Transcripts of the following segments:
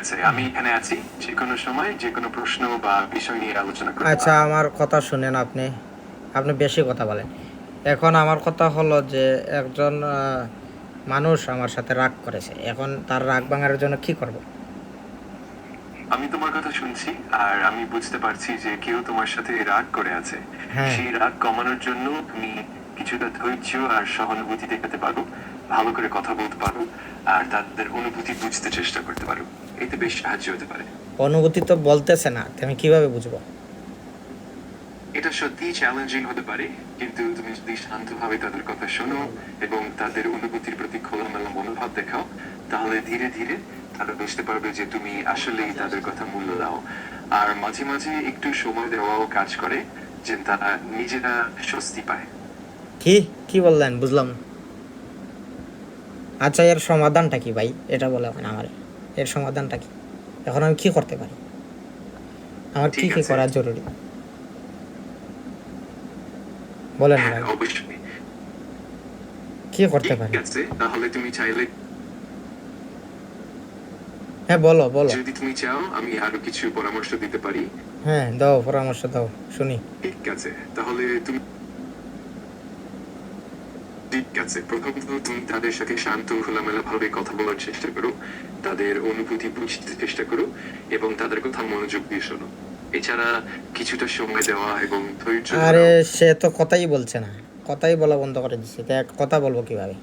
আছে। আমি এখানে আছি যে কোনো সময় যে কোনো প্রশ্ন বা বিষয় নিয়ে আলোচনা করতে আচ্ছা আমার কথা শুনেন আপনি। আপনি বেশি কথা বলেন। এখন আমার কথা হলো যে একজন মানুষ আমার সাথে রাগ করেছে। এখন তার রাগ ভাঙার জন্য কি করব? আমি তোমার কথা শুনছি আর আমি বুঝতে পারছি যে কেউ তোমার সাথে রাগ করে আছে। হ্যাঁ। সেই রাগ কমানোর জন্য তুমি কিছুটা ধৈর্য আর সহানুভূতি দেখাতে পারো ভালো করে কথা বলতে পারো আর তাদের অনুভূতি বুঝতে চেষ্টা করতে পারো। এতে বেশ সাহায্য হতে পারে। অনুভূতি তো বলতেছে না আমি কীভাবে বুঝব? এটা সত্যিই চ্যালেঞ্জিং হতে পারে কিন্তু তুমি যদি শান্তভাবে তাদের কথা শোনো এবং তাদের অনুভূতির প্রতি খোলামেলা মনোভাব দেখাও তাহলে ধীরে ধীরে তারা বুঝতে পারবে যে তুমি আসলেই তাদের কথা মূল্য দাও। আর মাঝে মাঝে একটু সময় দেওয়াও কাজ করে যে তারা নিজেরা স্বস্তি পায়। কি? কি বললেন? বুঝলাম আচ্ছা এর সমাধানটা কি ভাই? এটা বলে আমার। এর সমাধানটা কি? এখন আমি কি করতে পারি? আমার কি কি করা জরুরি? বলেন হ্যাঁ ভাই। কি করতে পারি? তাহলে তুমি চাইলে হ্যাঁ বলো বলো। যদি তুমি চাও আমি আরও কিছু পরামর্শ দিতে পারি। হ্যাঁ দাও পরামর্শ দাও শুনি। ঠিক আছে তাহলে তুমি ঠিক আছে প্রথমত তুমি তাদের সাথে শান্ত কথা বলার চেষ্টা করো। তাদের অনুভূতি বুঝতে চেষ্টা করো এবং তাদের কথা মনোযোগ দিয়ে শোনো। এছাড়া কিছুটা সময় দেওয়া এবং ধৈর্য আরে সে তো কথাই বলছে না। কথাই বলা বন্ধ করে দিচ্ছে। তা কথা বলব কীভাবে?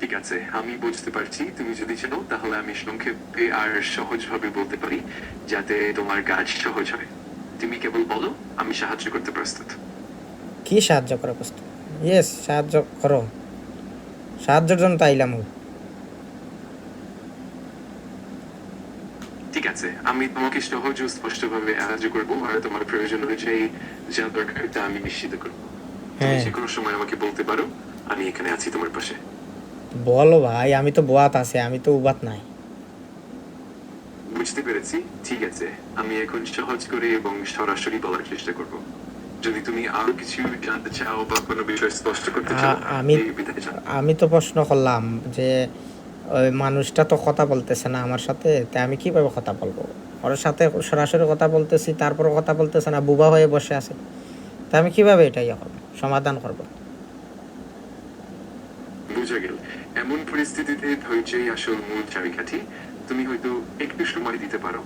ঠিক আছে আমি বুঝতে পারছি। তুমি যদি চাও তাহলে আমি সংক্ষেপে আর সহজভাবে বলতে পারি যাতে তোমার কাজ সহজ হয়। তুমি কেবল বলো আমি সাহায্য করতে প্রস্তুত। কি সাহায্য করা প্রস্তুত? ইয়েস সাহায্য করো। সাহায্যের জন্য তাইলাম ঠিক আছে আমি তোমাকে সহজ ও স্পষ্টভাবে সাহায্য করব আর তোমার প্রয়োজন অনুযায়ী যা দরকার তা আমি নিশ্চিত করব। তুমি হ্যাঁ। যে কোনো সময় আমাকে বলতে পারো আমি এখানে আছি তোমার পাশে। বলো ভাই আমি তো বোয়াত আছে আমি তো উবাত নাই। বুঝতে পেরেছি ঠিক আছে। আমি এখন সহজ করে এবং সরাসরি বলার চেষ্টা করব। যদি তুমি আরও কিছু জানতে চাও বা কোনো বিষয় স্পষ্ট করতে চাও আমি- তো প্রশ্ন করলাম যে ওই মানুষটা তো কথা বলতেছে না আমার সাথে তাই আমি কীভাবে কথা বলব? ওর সাথে সরাসরি কথা বলতেছি তারপরে কথা বলতেছে না বুবা হয়ে বসে আছে। তা আমি কীভাবে এটা ইয়ে করব সমাধান করব? বুঝা গেল। এমন পরিস্থিতিতে ধৈর্যই আসল মূল চাবিকাঠি তুমি হয়তো একটু সময় দিতে পারো।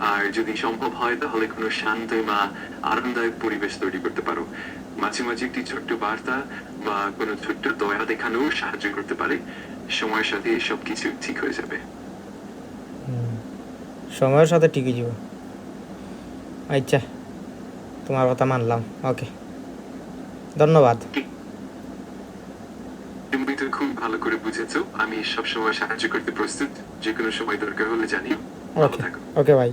আর যদি সম্ভব হয় তাহলে কোনো শান্ত বা আরামদায়ক পরিবেশ তৈরি করতে পারো। মাঝে মাঝে একটি ছোট্ট বার্তা বা কোনো ছোট্ট দয়া দেখানো সাহায্য করতে পারে। সময়ের সাথে সবকিছু ঠিক হয়ে যাবে। সময়ের সাথে টিকে যাব আচ্ছা তোমার কথা মানলাম। ওকে। ধন্যবাদ। তুমি তো খুব ভালো করে বুঝেছ। আমি সবসময় সাহায্য করতে প্রস্তুত। যে কোনো সময় দরকার হলে জানিও। ওকে। ওকে ভাই